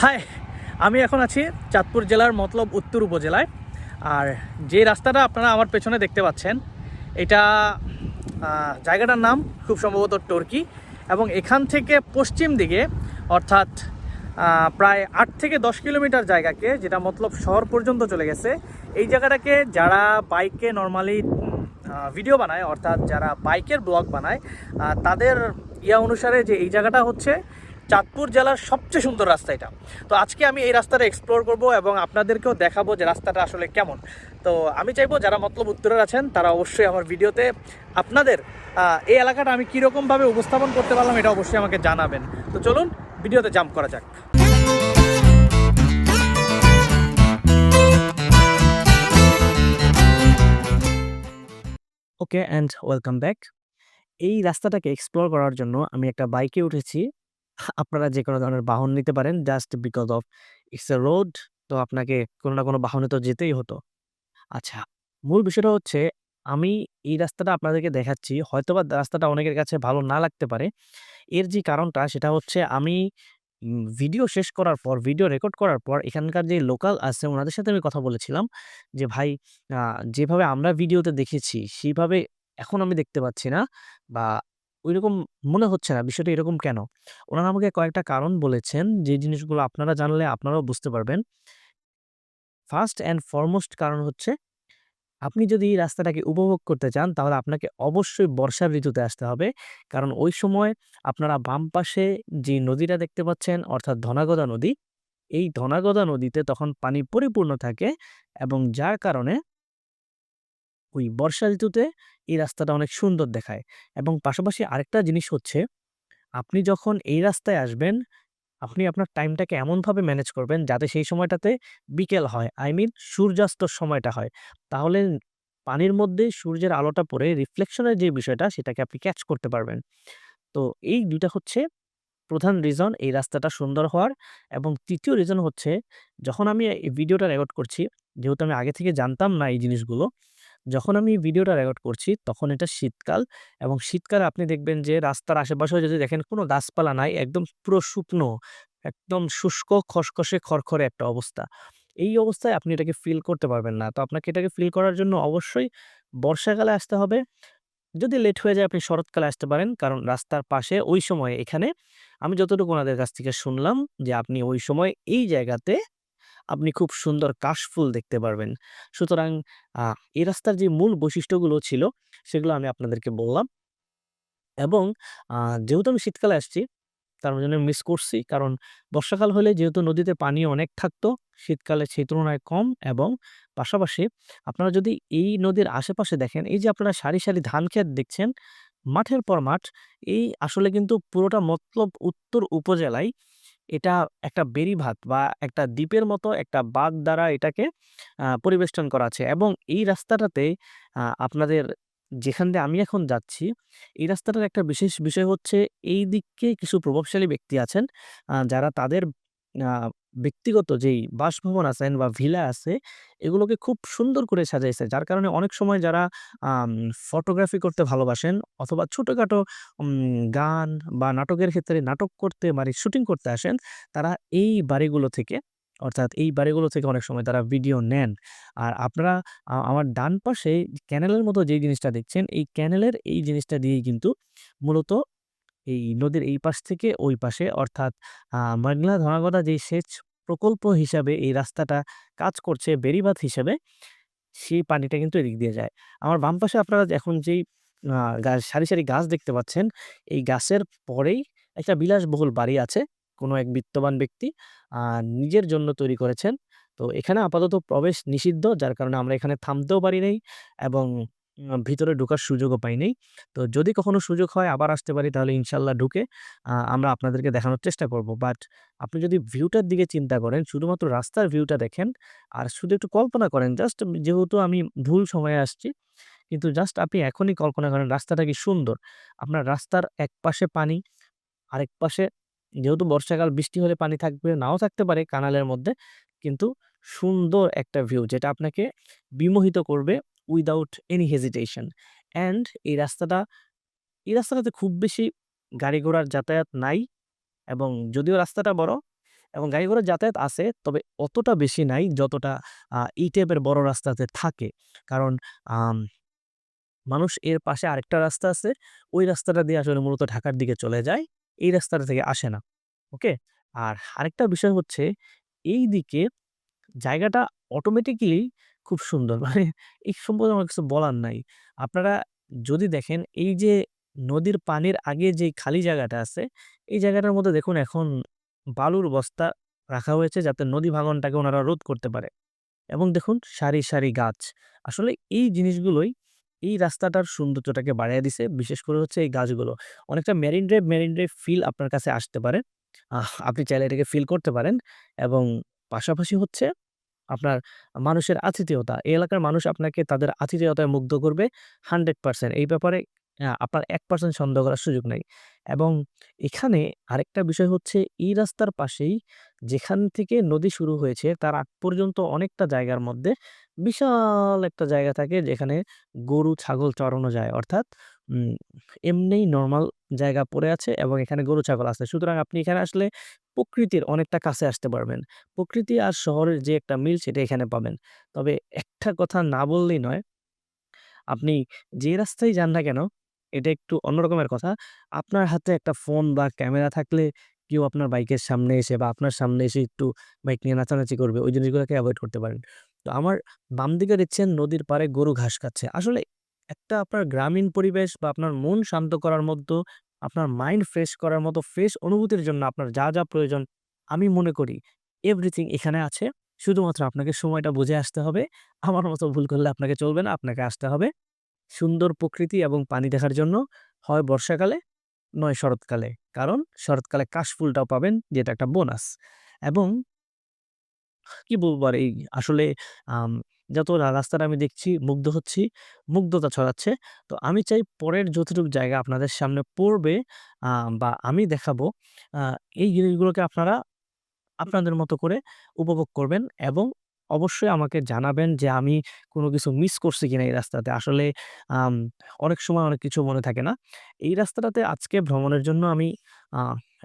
High, আমি এখন আছি চাঁদপুর জেলার মতলব উত্তর উপজেলায়। আর যে রাস্তাটা আপনারা আমার পেছনে দেখতে পাচ্ছেন, এটা জায়গাটার নাম খুব সম্ভবত টর্কি এবং এখান থেকে পশ্চিম দিকে, অর্থাৎ প্রায় আট থেকে দশ কিলোমিটার জায়গাকে, যেটা মতলব শহর পর্যন্ত চলে গেছে। এই জায়গাটাকে যারা বাইকে নর্মালি ভিডিও বানায়, অর্থাৎ যারা বাইকের ব্লগ বানায় তাদের ইয়া অনুসারে যে এই জায়গাটা হচ্ছে চাঁদপুর জেলার সবচেয়ে সুন্দর রাস্তা এটা। তো আজকে আমি এই রাস্তাটা এক্সপ্লোর করব এবং আপনাদেরকেও দেখাবো যে রাস্তাটা আসলে কেমন। তো আমি চাইব যারা মতলব উত্তরের আছেন, তারা অবশ্যই আমার ভিডিওতে আপনাদের এই এলাকাটা আমি কীরকমভাবে উপস্থাপন করতে পারলাম এটা অবশ্যই আমাকে জানাবেন। তো চলুন, ভিডিওতে জাম্প করা যাক। ওকে অ্যান্ড ওয়েলকাম ব্যাক এই রাস্তাটাকে এক্সপ্লোর করার জন্য আমি একটা বাইকে উঠেছি। আপনারা যে কোনো ধরনের বাহন নিতে পারেন just because of it's a road তো আপনাকে কোনো না কোনো বাহনে তো যেতেই হতো। আচ্ছা মূল বিষয়টা হচ্ছে, আমি এই রাস্তাটা আপনাদেরকে দেখাচ্ছি, হয়তোবা রাস্তাটা অনেকের কাছে ভালো না লাগতে পারে। এর যে কারণটা, সেটা হচ্ছে আমি ভিডিও শেষ করার পর ভিডিও রেকর্ড করার পর, এখানকার যে লোকাল আছে, ওনাদের সাথে আমি কথা বলেছিলাম যে, ভাই যেভাবে আমরা ভিডিওতে দেখেছি, সেইভাবে এখন আমি দেখতে পাচ্ছি না বা ওইরকম মনে হচ্ছে না। বিষয়টা এরকম কেন? ওনারা আমাকে কয়েকটা কারণ বলেছেন। যে জিনিসগুলো আপনারা জানলে আপনারাও বুঝতে পারবেন। ফার্স্ট অ্যান্ড ফরমোস্ট কারণ হচ্ছে, আপনি যদি এই রাস্তাটাকে উপভোগ করতে চান, তাহলে আপনাকে অবশ্যই বর্ষার ঋতুতে আসতে হবে। কারণ ওই সময় আপনারা বাম পাশে যে নদীটা দেখতে পাচ্ছেন, অর্থাৎ ধনাগদা নদী, এই ধনাগদা নদীতে তখন পানি পরিপূর্ণ থাকে এবং যার কারণে ওই বর্ষা ঋতুতে এই রাস্তাটা অনেক সুন্দর দেখায়। এবং পাশাপাশি আরেকটা জিনিস হচ্ছে, আপনি যখন এই রাস্তায় আসবেন, আপনি আপনার টাইমটাকে এমনভাবে ম্যানেজ করবেন যাতে সেই সময়টাতে বিকেল হয়। আই মিন সূর্যাস্তর সময়টা হয়। তাহলে পানির মধ্যে সূর্যের আলোটা পড়ে রিফ্লেকশনের যে বিষয়টা, সেটাকে আপনি ক্যাচ করতে পারবেন। তো এই দুইটা হচ্ছে প্রধান রিজন এই রাস্তাটা সুন্দর হওয়ার। এবং তৃতীয় রিজন হচ্ছে, যখন আমি এই ভিডিওটা রেকর্ড করছি, যেহেতু আমি আগে থেকে জানতাম না এই জিনিসগুলো যখন আমি ভিডিওটা রেকর্ড করছি, তখন এটা শীতকাল এবং শীতকালে আপনি দেখবেন যে রাস্তার আশেপাশেও যদি দেখেন কোনো গাছপালা নাই, একদম পুরো শুকনো, একদম শুষ্ক, খসখসে খড়খড়ে একটা অবস্থা। এই অবস্থায় আপনি এটাকে ফিল করতে পারবেন না। তো আপনাকে এটাকে ফিল করার জন্য অবশ্যই বর্ষাকালে আসতে হবে। যদি লেট হয়ে যায়, আপনি শরৎকালে আসতে পারেন। কারণ রাস্তার পাশে ওই সময় এখানে আমি যতটুকু ওনাদের কাছ থেকে শুনলাম যে আপনি ওই সময় এই জায়গাতে আপনি খুব সুন্দর কাশফুল দেখতে পারবেন। সুতরাং এই রাস্তার যে মূল বৈশিষ্ট্যগুলো ছিল, সেগুলো আমি আপনাদেরকে বললাম। এবং যেহেতু আমি শীতকালে আসছি, তার জন্য মিস করছি। কারণ, বর্ষাকাল হলে যেহেতু নদীতে পানি অনেক থাকতো, শীতকালে সেই তুলনায় কম এবং পাশাপাশি আপনারা যদি এই নদীর আশেপাশে দেখেন, এই যে আপনারা সারি সারি ধান ক্ষেত দেখছেন, মাঠের পর মাঠ, এই আসলে কিন্তু পুরোটা মতলব উত্তর উপজেলায় এটা একটা বেরিভাত বা একটা দ্বীপের মতো একটা বাঁধ দ্বারা এটাকে পরিবেষ্টন করা আছে। এবং এই রাস্তাটাতে আপনাদের যেখান দিয়ে আমি এখন যাচ্ছি, এই রাস্তাটার একটা বিশেষ বিষয় হচ্ছে, এই দিককে কিছু প্রভাবশালী ব্যক্তি আছেন যারা তাদের ব্যক্তিগত যেই বাসভবন আছেন বা ভিলা আছে, এগুলোকে খুব সুন্দর করে সাজাইছে। যার কারণে অনেক সময় যারা ফটোগ্রাফি করতে ভালোবাসেন অথবা ছোটখাটো গান বা নাটকের ক্ষেত্রে নাটক করতে মানে শুটিং করতে আসেন, তারা এই বাড়িগুলো থেকে, অর্থাৎ এই বাড়িগুলো থেকে অনেক সময় তারা ভিডিও নেন। আর আপনারা আমার ডান পাশে ক্যানেলের মতো যে জিনিসটা দেখছেন, এই ক্যানেলের এই জিনিসটা দিয়েই কিন্তু মূলত এই নদীর এই পাশ থেকে ওই পাশে। অর্থাৎ আহ, ধরাগদা ধনাগদা যে সেচ প্রকল্প হিসাবে এই রাস্তাটা কাজ করছে বেড়িবাঁধ হিসাবে সেই পানিটা কিন্তু এদিক দিয়ে যায়। আমার বাম পাশে আপনারা এখন যেই গাছ সারি সারি গাছ দেখতে পাচ্ছেন এই গাছের পরেই একটা বিলাসবহুল বাড়ি আছে কোনো এক বিত্তবান ব্যক্তি নিজের জন্য তৈরি করেছেন। তো এখানে আপাতত প্রবেশ নিষিদ্ধ যার কারণে আমরা এখানে থামতেও পারি নাই এবং ভিতরে ঢোকার সুযোগও পাই তো যদি কখনো সুযোগ হয়, আবার আসতে পারি, তাহলে ইনশাল্লাহ ঢুকে আমরা আপনাদেরকে দেখানোর চেষ্টা করব। বাট আপনি যদি ভিউটার দিকে চিন্তা করেন, শুধুমাত্র রাস্তার ভিউটা দেখেন, আর শুধু একটু কল্পনা করেন, জাস্ট যেহেতু আমি ভুল সময়ে আসছি, কিন্তু জাস্ট আপনি এখনই কল্পনা করেন, রাস্তাটা কি সুন্দর? আপনার রাস্তার এক পাশে পানি, আরেক পাশে যেহেতু বর্ষাকাল, বৃষ্টি হলে পানি থাকবে, নাও থাকতে পারে কানালের মধ্যে, কিন্তু সুন্দর একটা ভিউ, যেটা আপনাকে বিমোহিত করবে উইদাউট এনি হেজিটেশন অ্যান্ড এই রাস্তাটা, এই রাস্তাটাতে খুব বেশি গাড়ি ঘোড়ার যাতায়াত নাই এবং যদিও রাস্তাটা বড় এবং গাড়ি ঘোড়ার যাতায়াত আছে, তবে অতটা বেশি নাই যতটা এই টাইপের বড় রাস্তাতে থাকে। কারণ মানুষ এর পাশে আরেকটা রাস্তা আছে। ওই রাস্তাটা দিয়ে আসলে মূলত ঢাকার দিকে চলে যায়। এই রাস্তাটা থেকে আসে না। ওকে? আর আরেকটা বিষয় হচ্ছে এই দিকে জায়গাটা অটোমেটিক্যালি খুব সুন্দর। মানে এই সম্পর্কে আমার কিছু বলার নাই। আপনারা যদি দেখেন এই যে নদীর পানির আগে যেই খালি জায়গাটা আছে, এই জায়গাটার মধ্যে দেখুন এখন বালুর বস্তা রাখা হয়েছে যাতে নদী ভাঙনটাকে ওনারা রোধ করতে পারে। এবং দেখুন সারি, সারি গাছ। আসলে এই জিনিসগুলোই এই রাস্তাটার সৌন্দর্যটাকে বাড়াইয়া দিছে। বিশেষ করে হচ্ছে এই গাছগুলো। অনেকটা marine drive, marine drive feel আপনার কাছে আসতে পারে। আপনি চাইলে এটাকে ফিল করতে পারেন এবং পাশাপাশি হচ্ছে আপনার মানুষের আতিথেয়তা। এই এলাকার মানুষ আপনাকে তাদের আতিথেয়তায় মুগ্ধ করবে 100% এই ব্যাপারে আপনার এক পার্সেন্ট সন্দেহ করার সুযোগ নাই। এবং এখানে আরেকটা বিষয় হচ্ছে এই রাস্তার পাশেই যেখান থেকে নদী শুরু হয়েছে তার আগ পর্যন্ত অনেকটা জায়গার মধ্যে বিশাল একটা জায়গা থাকে যেখানে গরু, ছাগল চরানো যায়। অর্থাৎ এমনিই নর্মাল জায়গা পড়ে আছে এবং এখানে গরু, ছাগল আছে। সুতরাং আপনি এখানে আসলে প্রকৃতির অনেকটা কাছে আসতে পারবেন। প্রকৃতি আর শহরের যে একটা মিল সেটা এখানে পাবেন। তবে একটা কথা না বললেই নয়। আপনি যে রাস্তায় যান না কেন, এটা একটু অন্য রকমের কথা। আপনার হাতে একটা ফোন বা ক্যামেরা থাকলে কেউ আপনার বাইকের সামনে এসে বা আপনার সামনে এসে একটু বাইক নিয়ে নাচানাচি করবে। ওই জিনিসগুলোকে অ্যাভয়েড করতে পারেন। তো আমার বাম দিকে দেখছেন নদীর পাড়ে গরু ঘাস খাচ্ছে। আসলে একটা আপনার গ্রামীণ পরিবেশ বা আপনার মন শান্ত করার মতো, আপনার মাইন্ড ফ্রেশ করার মতো ফ্রেশ অনুভূতির জন্য আপনার যা, যা প্রয়োজন আমি মনে করি এভরিথিং এখানে আছে। শুধুমাত্র আপনাকে সময়টা বুঝে আসতে হবে। আমার মতো ভুল করলে আপনাকে চলবে না। আপনাকে আসতে হবে সুন্দর প্রকৃতি এবং পানি দেখার জন্য হয় বর্ষাকালে নয় শরৎকালে। কারণ শরৎকালে কাশফুলটাও পাবেন যেটা একটা বোনাস। এবং কি বলব আর এই আসলে যত রাস্তাটা আমি দেখছি মুগ্ধ হচ্ছি, মুগ্ধতা ছড়াচ্ছে। তো আমি চাই পরের যতটুকু জায়গা আপনাদের সামনে পড়বে বা আমি দেখাবো এই জিনিসগুলোকে আপনারা আপনাদের মতো করে উপভোগ করবেন এবং অবশ্যই আমাকে জানাবেন যে আমি কোনো কিছু মিস করছি কিনা এই রাস্তাতে। আসলে অনেক সময় অনেক কিছু মনে থাকে না। এই রাস্তাটাতে আজকে ভ্রমণের জন্য আমি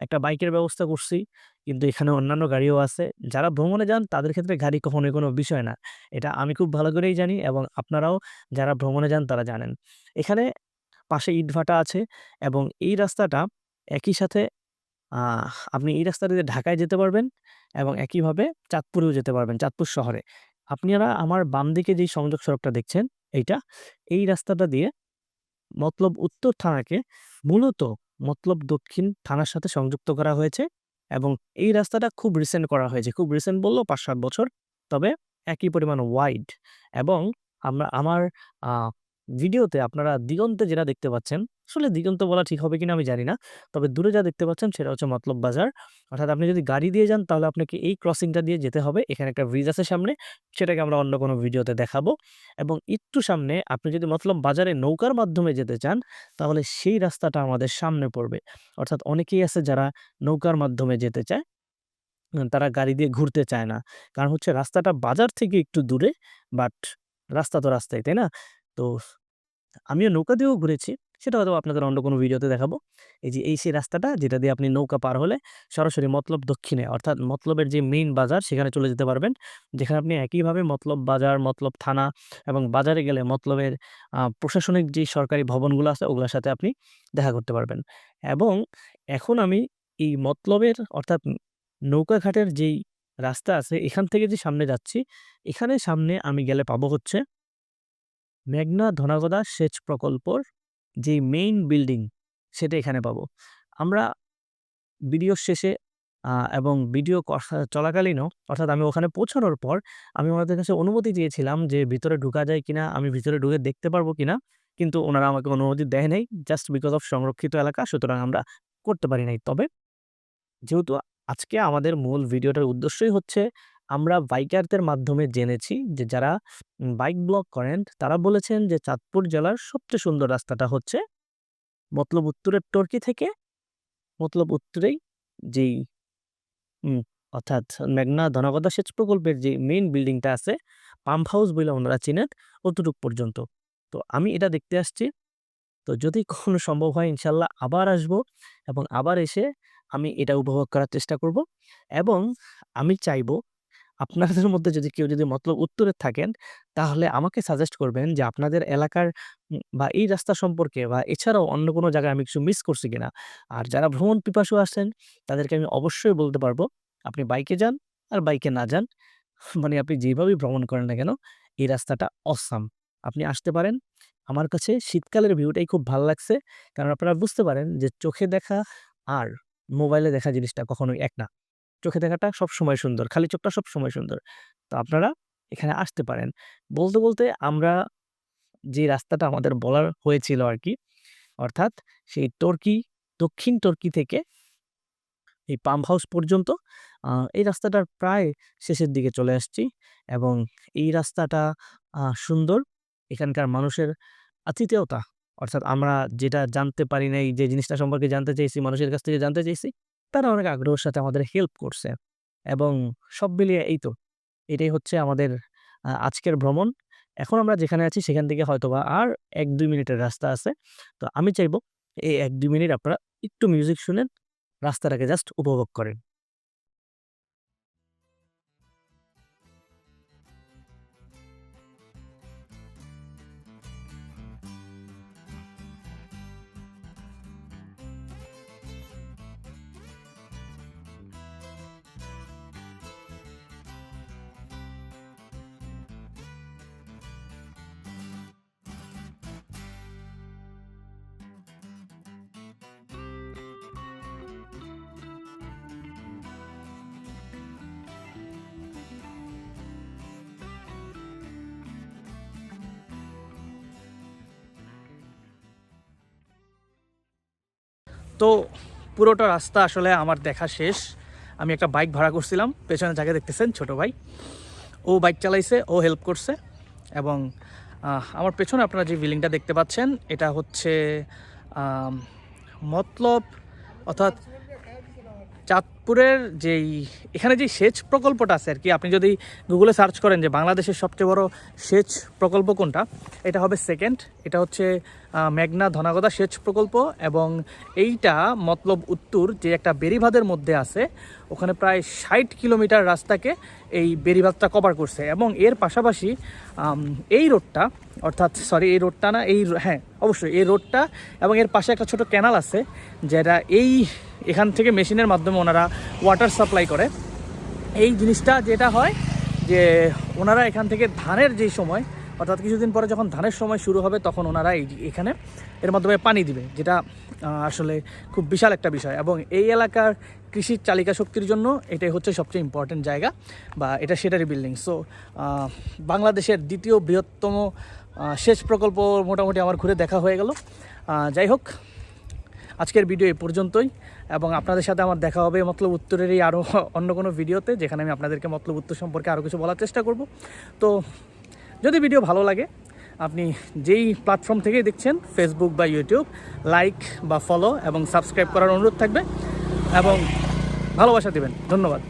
একটা বাইকের ব্যবস্থা করছি। কিন্তু এখানে অন্যান্য গাড়িও আছে। যারা ভ্রমণে যান তাদের ক্ষেত্রে গাড়ি কখনোই কোনো বিষয় না। এটা আমি খুব ভালো করেই জানি এবং আপনারাও যারা ভ্রমণে যান তারা জানেন। এখানে পাশে ইটভাটা আছে এবং এই রাস্তাটা একই সাথে আপনি এই রাস্তা দিয়ে ঢাকায় যেতে পারবেন এবং একইভাবে চাঁদপুরেও যেতে পারবেন, চাঁদপুর শহরে। আপনারা আমার বাম দিকে যেই সংযোগ সড়কটা দেখছেন এইটা, এই রাস্তাটা দিয়ে মতলব উত্তর থানাকে মূলত মতলব দক্ষিণ থানার সাথে সংযুক্ত করা হয়েছে এবং এই রাস্তাটা খুব রিসেন্ট করা হয়েছে। খুব রিসেন্ট বললেও ৫-৭ বছর। তবে একই পরিমাণ ওয়াইড এবং আমরা, আমার ভিডিওতে আপনারা দিগন্তে যেটা দেখতে পাচ্ছেন, আসলে দিগন্ত বলা ঠিক হবে কিনা আমি জানি না। তবে দূরে যা দেখতে পাচ্ছেন সেটা হচ্ছে মতলব বাজার। অর্থাৎ আপনি যদি গাড়ি দিয়ে যান তাহলে আপনাকে এই ক্রসিংটা দিয়ে যেতে হবে। এখানে একটা ব্রিজ আছে সামনে, সেটাকে আমরা অন্য কোনো ভিডিওতে দেখাবো এবং একটু সামনে আপনি যদি মতলব বাজারে নৌকার মাধ্যমে যেতে চান, তাহলে সেই রাস্তাটা আমাদের সামনে পড়বে। অর্থাৎ অনেকেই আছে যারা নৌকার মাধ্যমে যেতে চায়। তারা গাড়ি দিয়ে ঘুরতে চায় না। কারণ হচ্ছে রাস্তাটা বাজার থেকে একটু দূরে, বাট রাস্তা তো রাস্তাই, তাই না? তো আমিও নৌকা দিয়েও ঘুরেছি। সেটা হয়তো আপনাদের অন্য কোনো ভিডিওতে দেখাবো। এই যে এই সেই রাস্তাটা যেটা দিয়ে আপনি নৌকা পার হলে সরাসরি মতলব দক্ষিণে অর্থাৎ মতলবের যে মেইন বাজার সেখানে চলে যেতে পারবেন। যেখানে আপনি একইভাবে মতলব বাজার, মতলব থানা এবং বাজারে গেলে মতলবের প্রশাসনিক যেই সরকারি ভবনগুলো আছে ওগুলোর সাথে আপনি দেখা করতে পারবেন। এবং এখন আমি এই মতলবের অর্থাৎ নৌকাঘাটের যেই রাস্তা আছে এখান থেকে যে সামনে যাচ্ছি, এখানে সামনে আমি গেলে পাবো হচ্ছে মেঘনা ধনাগদা সেচ প্রকল্পর যেই মেইন বিল্ডিং সেটা এখানে পাবো। আমরা ভিডিওর শেষে এবং ভিডিও চলাকালীনও অর্থাৎ আমি ওখানে পৌঁছানোর পর আমি ওনাদের কাছে অনুমতি চেয়েছিলাম যে ভিতরে ঢুকা যায় কিনা, আমি ভিতরে ঢুকে দেখতে পারব কিনা? কিন্তু ওনারা আমাকে অনুমতি দেয় নাই। জাস্ট বিকজ অফ সংরক্ষিত এলাকা সুতরাং আমরা করতে পারি নাই। তবে যেহেতু আজকে আমাদের মূল ভিডিওটার উদ্দেশ্যই হচ্ছে আমরা বাইকারদের মাধ্যমে জেনেছি যে যারা বাইক ব্লগ করেন তারা বলেছেন যে চাঁদপুর জেলার সবচেয়ে সুন্দর রাস্তাটা হচ্ছে মতলব উত্তরের টর্কি থেকে মতলব উত্তরেই যেই অর্থাৎ মেঘনা ধনাগদা সেচ প্রকল্পের যে মেইন বিল্ডিংটা আছে, পাম্প হাউস বইলা ওনারা চিনেন, অতটুক পর্যন্ত। তো আমি এটা দেখতে আসছি। তো যদি কখনো সম্ভব হয় ইনশাল্লাহ আবার আসব এবং আবার এসে আমি এটা উপভোগ করার চেষ্টা করব এবং আমি চাইব আপনাদের মধ্যে যদি কেউ যদি মতলব উত্তরে থাকেন, তাহলে আমাকে সাজেস্ট করবেন যে আপনাদের এলাকার বা এই রাস্তা সম্পর্কে বা এছাড়াও অন্য কোনো জায়গায় আমি কিছু মিস করছি কিনা। আর যারা ভ্রমণ পিপাসু আছেন তাদেরকে আমি অবশ্যই বলতে পারব, আপনি বাইকে যান আর বাইকে না যান, মানে আপনি যেভাবেই ভ্রমণ করেন না কেন, এই রাস্তাটা অসাম। আপনি আসতে পারেন। আমার কাছে শীতকালের ভিউটাই খুব ভালো লাগছে। কারণ আপনারা বুঝতে পারেন যে চোখে দেখা আর মোবাইলে দেখা জিনিসটা কখনোই এক না। চোখে দেখাটা সব সময় সুন্দর। খালি চোখটা সব সময় সুন্দর। তো আপনারা এখানে আসতে পারেন। বলতে, বলতে আমরা যে রাস্তাটা আমাদের বলার হয়েছিল আর কি অর্থাৎ সেই টর্কি, দক্ষিণ টর্কি থেকে এই পাম্প হাউস পর্যন্ত এই রাস্তাটার প্রায় শেষের দিকে চলে আসছি এবং এই রাস্তাটা সুন্দর। এখানকার মানুষের আতিথেয়তা অর্থাৎ আমরা যেটা জানতে পারি নাই, যে জিনিসটা সম্পর্কে জানতে চাইছি, মানুষের কাছ থেকে জানতে চাইছি, তারা অনেক আগ্রহের সাথে আমাদের হেল্প করছে এবং সব মিলিয়ে এই তো, এটাই হচ্ছে আমাদের আজকের ভ্রমণ। এখন আমরা যেখানে আছি সেখান থেকে হয়তোবা আর ১-২ মিনিটের রাস্তা আছে। তো আমি চাইব এই ১-২ মিনিট আপনারা একটু মিউজিক শুনেন, রাস্তাটাকে জাস্ট উপভোগ করেন। তো পুরোটা রাস্তা আসলে আমার দেখা শেষ। আমি একটা বাইক ভাড়া করছিলাম। পেছনে যাকে দেখতেছেন ছোট ভাই। ও বাইক চালাইছে, ও হেল্প করছে এবং আমার পেছনে আপনারা যে বিল্ডিংটা দেখতে পাচ্ছেন, এটা হচ্ছে মতলব অর্থাৎ চাঁদপুরের যেই এখানে যে সেচ প্রকল্পটা আছে আর কি আপনি যদি গুগলে সার্চ করেন যে বাংলাদেশের সবচেয়ে বড় সেচ প্রকল্প কোনটা? এটা হবে সেকেন্ড এটা হচ্ছে মেঘনা ধনাগদা সেচ প্রকল্প এবং এইটা মতলব উত্তর যে একটা বেড়িবাঁধের মধ্যে আছে, ওখানে প্রায় ৬০ কিলোমিটার রাস্তাকে এই বেড়িবাঁধটা কভার করছে এবং এর পাশাপাশি এই রোডটা অর্থাৎ সরি এই রোডটা না এই হ্যাঁ, অবশ্যই এই রোডটা এবং এর পাশে একটা ছোট ক্যানাল আছে, যেটা এই এখান থেকে মেশিনের মাধ্যমে ওনারা ওয়াটার সাপ্লাই করে। এই জিনিসটা যেটা হয় যে ওনারা এখান থেকে ধানের যেই সময় অর্থাৎ কিছুদিন পরে যখন ধানের সময় শুরু হবে তখন ওনারা এই এখানে এর মাধ্যমে পানি দিবে। যেটা আসলে খুব বিশাল একটা বিষয় এবং এই এলাকার কৃষির চালিকা শক্তির জন্য এটাই হচ্ছে সবচেয়ে ইম্পর্টেন্ট জায়গা বা এটা সেটারই বিল্ডিং। সো বাংলাদেশের দ্বিতীয় বৃহত্তম সেচ প্রকল্প মোটামুটি আমার ঘুরে দেখা হয়ে গেল। যাই হোক, আজকের ভিডিও এ পর্যন্তই এবং আপনাদের সাথে আমার দেখা হবে মতলব উত্তরেরই আরও অন্য কোনো ভিডিওতে, যেখানে আমি আপনাদেরকে মতলব উত্তর সম্পর্কে আরও কিছু বলার চেষ্টা করব। তো যদি ভিডিও ভালো লাগে, আপনি যেই প্ল্যাটফর্ম থেকেই দেখছেন, ফেসবুক বা ইউটিউব, লাইক বা ফলো এবং সাবস্ক্রাইব করার অনুরোধ থাকবে এবং ভালোবাসা দেবেন ধন্যবাদ।